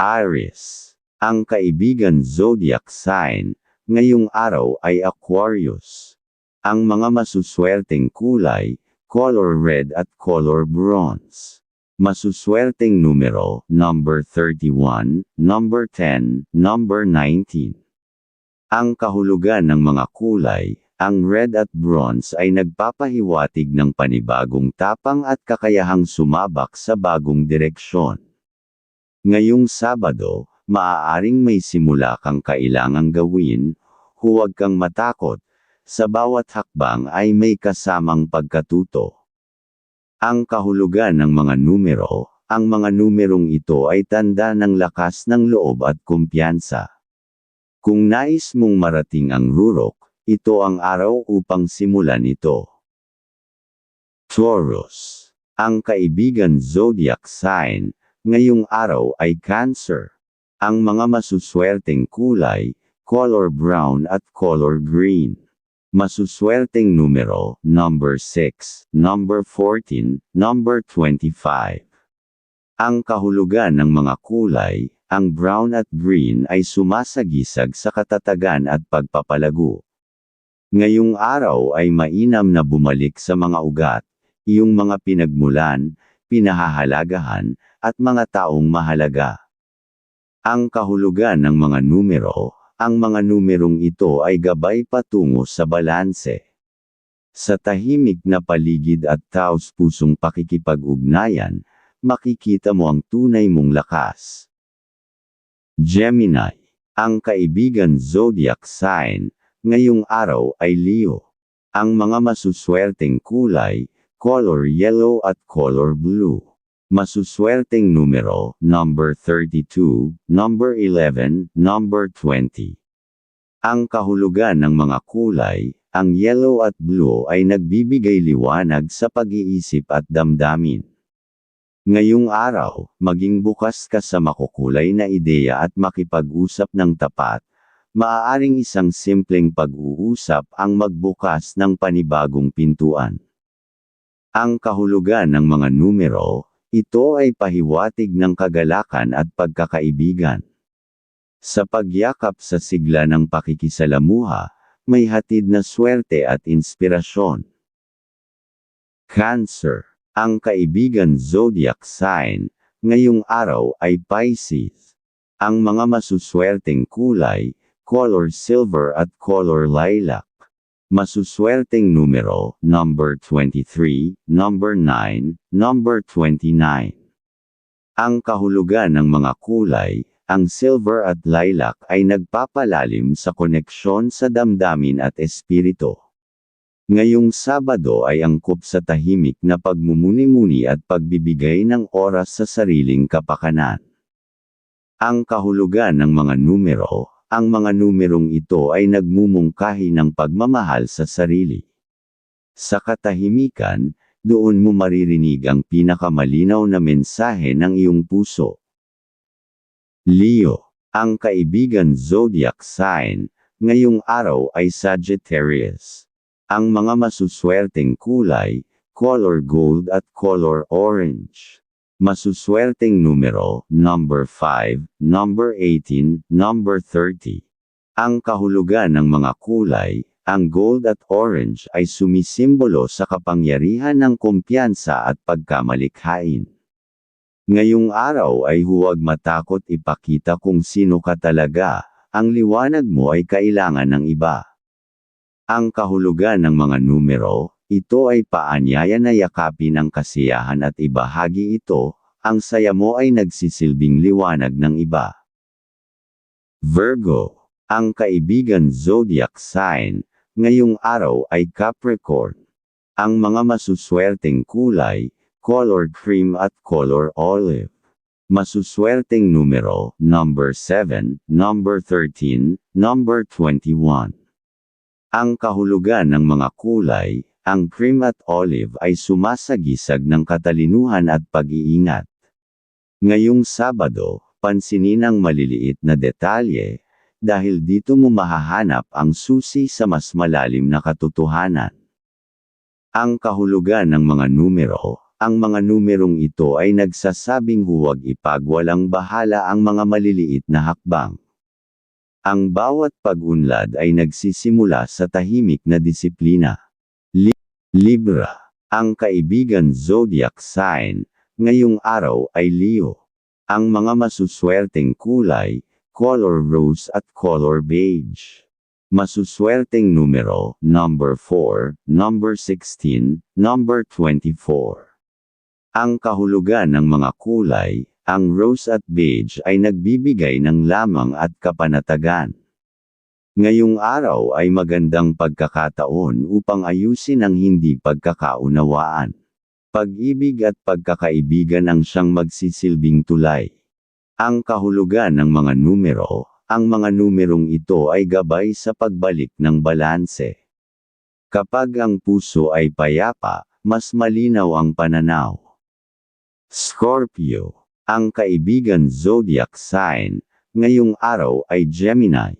Aries. Ang kaibigan zodiac sign, ngayong araw ay Aquarius. Ang mga masuswerteng kulay, color red at color bronze. Masuswerteng numero, number 31, number 10, number 19. Ang kahulugan ng mga kulay, ang red at bronze ay nagpapahiwatig ng panibagong tapang at kakayahang sumabak sa bagong direksyon. Ngayong Sabado, maaaring may simula kang kailangang gawin, huwag kang matakot, sa bawat hakbang ay may kasamang pagkatuto. Ang kahulugan ng mga numero, ang mga numerong ito ay tanda ng lakas ng loob at kumpiyansa. Kung nais mong marating ang rurok, ito ang araw upang simulan ito. Taurus. Ang kaibigan zodiac sign, ngayong araw ay Cancer. Ang mga masuswerteng kulay, color brown at color green. Masuswerteng numero, number 6, number 14, number 25. Ang kahulugan ng mga kulay, ang brown at green ay sumasagisag sa katatagan at pagpapalago. Ngayong araw ay mainam na bumalik sa mga ugat, iyong mga pinagmulan, pinahahalagahan, at mga taong mahalaga. Ang kahulugan ng mga numero, ang mga numerong ito ay gabay patungo sa balanse. Sa tahimik na paligid at taos pusong pakikipag-ugnayan, makikita mo ang tunay mong lakas. Gemini, ang kaibigan zodiac sign, ngayong araw ay Leo. Ang mga masuswerteng kulay, color yellow at color blue. Masuswerteng numero, number 32, number 11, number 20. Ang kahulugan ng mga kulay, ang yellow at blue ay nagbibigay liwanag sa pag-iisip at damdamin. Ngayong araw, maging bukas ka sa makukulay na ideya at makipag-usap ng tapat. Maaaring isang simpleng pag-uusap ang magbukas ng panibagong pintuan. Ang kahulugan ng mga numero, ito ay pahiwatig ng kagalakan at pagkakaibigan. Sa pagyakap sa sigla ng pakikisalamuha, may hatid na swerte at inspirasyon. Cancer. Ang kaibigan zodiac sign, ngayong araw ay Pisces. Ang mga masuswerteng kulay, color silver at color lilac. Masuswerteng numero, number 23, number 9, number 29. Ang kahulugan ng mga kulay, ang silver at lilac ay nagpapalalim sa koneksyon sa damdamin at espiritu. Ngayong Sabado ay angkop sa tahimik na pagmumuni-muni at pagbibigay ng oras sa sariling kapakanan. Ang kahulugan ng mga numero, ang mga numerong ito ay nagmumungkahi ng pagmamahal sa sarili. Sa katahimikan, doon mo maririnig ang pinakamalinaw na mensahe ng iyong puso. Leo, ang kaibigan zodiac sign, ngayong araw ay Sagittarius. Ang mga masuswerteng kulay, color gold at color orange. Masuswerteng numero, number 5, number 18, number 30. Ang kahulugan ng mga kulay, ang gold at orange ay sumisimbolo sa kapangyarihan ng kumpiyansa at pagkamalikhain. Ngayong araw ay huwag matakot ipakita kung sino ka talaga, ang liwanag mo ay kailangan ng iba. Ang kahulugan ng mga numero, ito ay paanyaya na yakapin ang kasiyahan at ibahagi ito, ang saya mo ay nagsisilbing liwanag ng iba. Virgo, ang kaibigan zodiac sign, ngayong araw ay Capricorn. Ang mga masuswerteng kulay, color cream at color olive. Masuswerteng numero, number 7, number 13, number 21. Ang kahulugan ng mga kulay, ang cream at olive ay sumasagisag ng katalinuhan at pag-iingat. Ngayong Sabado, pansinin ang maliliit na detalye, dahil dito mo mahahanap ang susi sa mas malalim na katotohanan. Ang kahulugan ng mga numero, ang mga numerong ito ay nagsasabing huwag ipagwalang bahala ang mga maliliit na hakbang. Ang bawat pag-unlad ay nagsisimula sa tahimik na disiplina. Li- Libra, ang kaibigan zodiac sign, ngayong araw ay Leo. Ang mga masuswerteng kulay, color rose at color beige. Masuswerteng numero, number 4, number 16, number 24. Ang kahulugan ng mga kulay, ang rose at beige ay nagbibigay ng lamang at kapanatagan. Ngayong araw ay magandang pagkakataon upang ayusin ang hindi pagkakaunawaan. Pag-ibig at pagkakaibigan ang siyang magsisilbing tulay. Ang kahulugan ng mga numero, ang mga numerong ito ay gabay sa pagbalik ng balanse. Kapag ang puso ay payapa, mas malinaw ang pananaw. Scorpio, ang kaibigan zodiac sign, ngayong araw ay Gemini.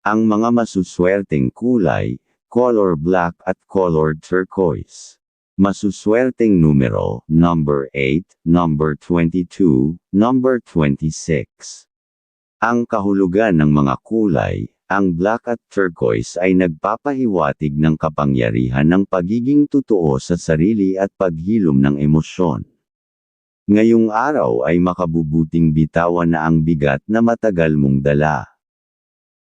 Ang mga masuswerteng kulay, color black at color turquoise. Masuswerteng numero, number 8, number 22, number 26. Ang kahulugan ng mga kulay, ang black at turquoise ay nagpapahiwatig ng kapangyarihan ng pagiging totoo sa sarili at paghilom ng emosyon. Ngayong araw ay makabubuting bitawan na ang bigat na matagal mong dala.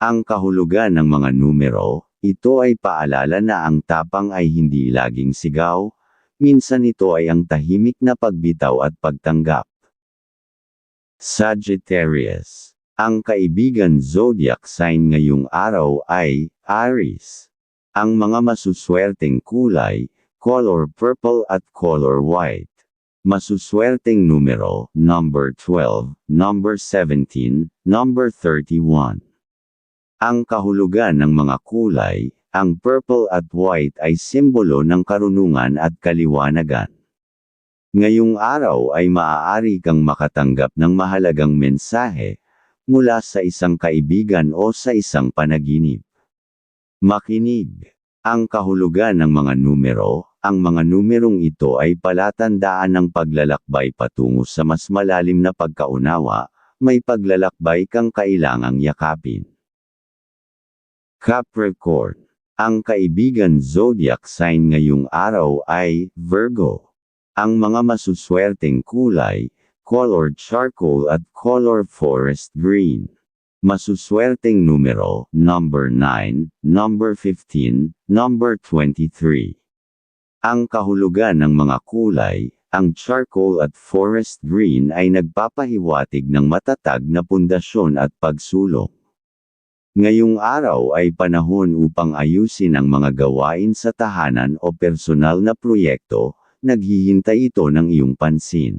Ang kahulugan ng mga numero, ito ay paalala na ang tapang ay hindi laging sigaw, minsan ito ay ang tahimik na pagbitaw at pagtanggap. Sagittarius, ang kaibigan zodiac sign ngayong araw ay Aries. Ang mga masuswerteng kulay, color purple at color white. Masuswerteng numero, number 12, number 17, number 31. Ang kahulugan ng mga kulay, ang purple at white ay simbolo ng karunungan at kaliwanagan. Ngayong araw ay maaari kang makatanggap ng mahalagang mensahe mula sa isang kaibigan o sa isang panaginip. Makinig. Ang kahulugan ng mga numero, ang mga numerong ito ay palatandaan ng paglalakbay patungo sa mas malalim na pagkaunawa, may paglalakbay kang kailangang yakapin. Capricorn ang kaibigan zodiac sign ngayong araw ay Virgo. Ang mga masuswerteng kulay, color charcoal at color forest green. Masuswerteng numero, number 9, number 15, number 23. Ang kahulugan ng mga kulay, ang charcoal at forest green ay nagpapahiwatig ng matatag na pundasyon at pagsulong. Ngayong araw ay panahon upang ayusin ang mga gawain sa tahanan o personal na proyekto, naghihintay ito ng iyong pansin.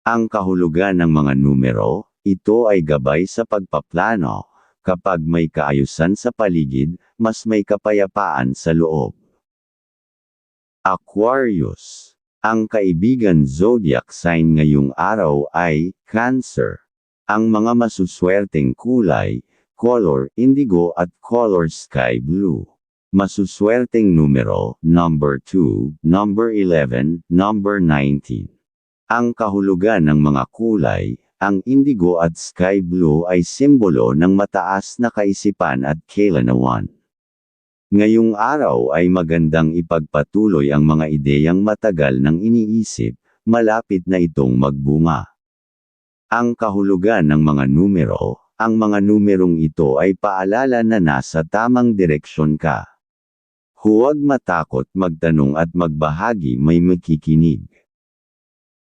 Ang kahulugan ng mga numero, ito ay gabay sa pagpaplano, kapag may kaayusan sa paligid, mas may kapayapaan sa loob. Aquarius. Ang kaibigan zodiac sign ngayong araw ay Cancer. Ang mga masuswerteng kulay, color indigo at color sky blue. Masuswerteng numero, number 2, number 11, number 19. Ang kahulugan ng mga kulay, ang indigo at sky blue ay simbolo ng mataas na kaisipan at kailanawan. Ngayong araw ay magandang ipagpatuloy ang mga ideyang matagal nang iniisip, malapit na itong magbunga. Ang kahulugan ng mga numero, ang mga numerong ito ay paalala na nasa tamang direksyon ka. Huwag matakot magtanong at magbahagi may makikinig.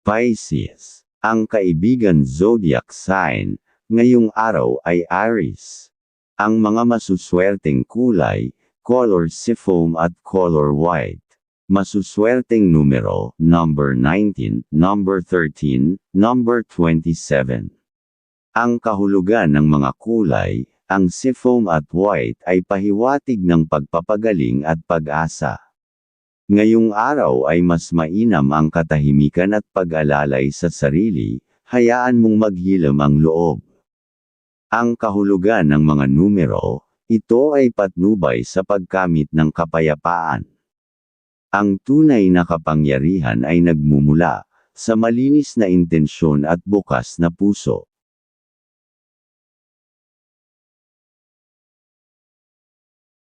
Pisces. Ang kaibigan zodiac sign, ngayong araw ay Aries. Ang mga masuswerteng kulay, color seafoam at color white. Masuswerteng numero, number 19, number 13, number 27. Ang kahulugan ng mga kulay, ang seafoam at white ay pahiwatig ng pagpapagaling at pag-asa. Ngayong araw ay mas mainam ang katahimikan at pag-alalay sa sarili, hayaan mong maghilam ang loob. Ang kahulugan ng mga numero, ito ay patnubay sa pagkamit ng kapayapaan. Ang tunay na kapangyarihan ay nagmumula sa malinis na intensyon at bukas na puso.